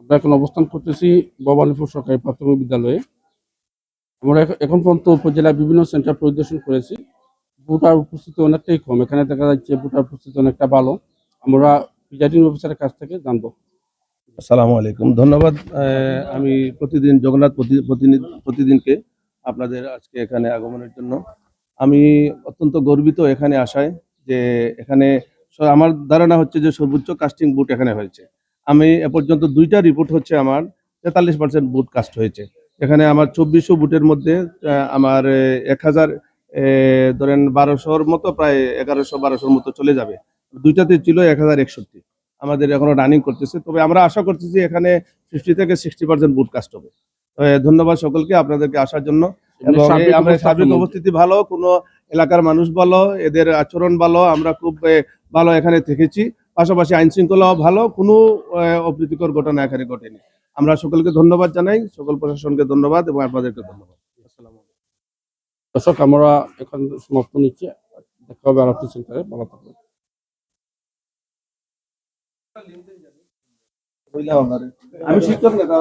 আমরা এখন অবস্থান করতেছি ভবানীপুর সরকারি প্রাথমিক বিদ্যালয়ে। আমরা এখ- এখন পর্যন্ত উপজেলার বিভিন্ন সেন্টার পরিদর্শন করেছি। ভোটার উপস্থিতি অনেকটাই কম। এখানে দেখা যাচ্ছে ভোটার উপস্থিতি অনেকটা ভালো। আমরা প্রিজাইডিং অফিসারের কাছ থেকে জানব। আসসালামু আলাইকুম। ধন্যবাদ। আমি প্রতিদিন জগন্নাথ প্রতিদিনকে আপনাদের আজকে এখানে আগমনের জন্য। আমি অত্যন্ত গর্বিত এখানে আসায় যে এখানে আমার ধারণা হচ্ছে যে সর্বোচ্চ কাস্টিং বুট এখানে হয়েছে। আমি এ পর্যন্ত দুইটা রিপোর্ট হচ্ছে আমার তেতাল্লিশ পার্সেন্ট বুট কাস্ট হয়েছে। এখানে আমার চব্বিশশো বুটের মধ্যে আমার এক হাজার ধরেন বারোশোর মতো প্রায় এগারোশো বারোশোর মতো চলে যাবে। দুইটাতে ছিল এক হাজার একষট্টি। আমাদের এখনও রানিং করতেছে। তবে আমরা আশা করতেছি এখানে ফিফটি থেকে সিক্সটি পার্সেন্ট বুট কাস্ট হবে। ধন্যবাদ সকলকে আপনাদেরকে আসার জন্য। এবং সার্বিক অবস্থিতি ভালো কোনো এলাকার মানুষ ভালো এদের আচরণ ভালো আমরা খুব ভালো এখানে থেকেছি। পাশাপাশি আইন শৃঙ্খলাও ভালো কোনো অপ্রীতিকর ঘটনা এখানে ঘটেনি। আমরা সকলকে ধন্যবাদ জানাই সকল প্রশাসনকে ধন্যবাদ এবং আপনাদেরকে ধন্যবাদ। দর্শক আমরা এখন সমাপ্ত নিচ্ছি। দেখা হবে আর সেন্টারে। ভালো থাকবেন। আমি শিক্ষক নেতা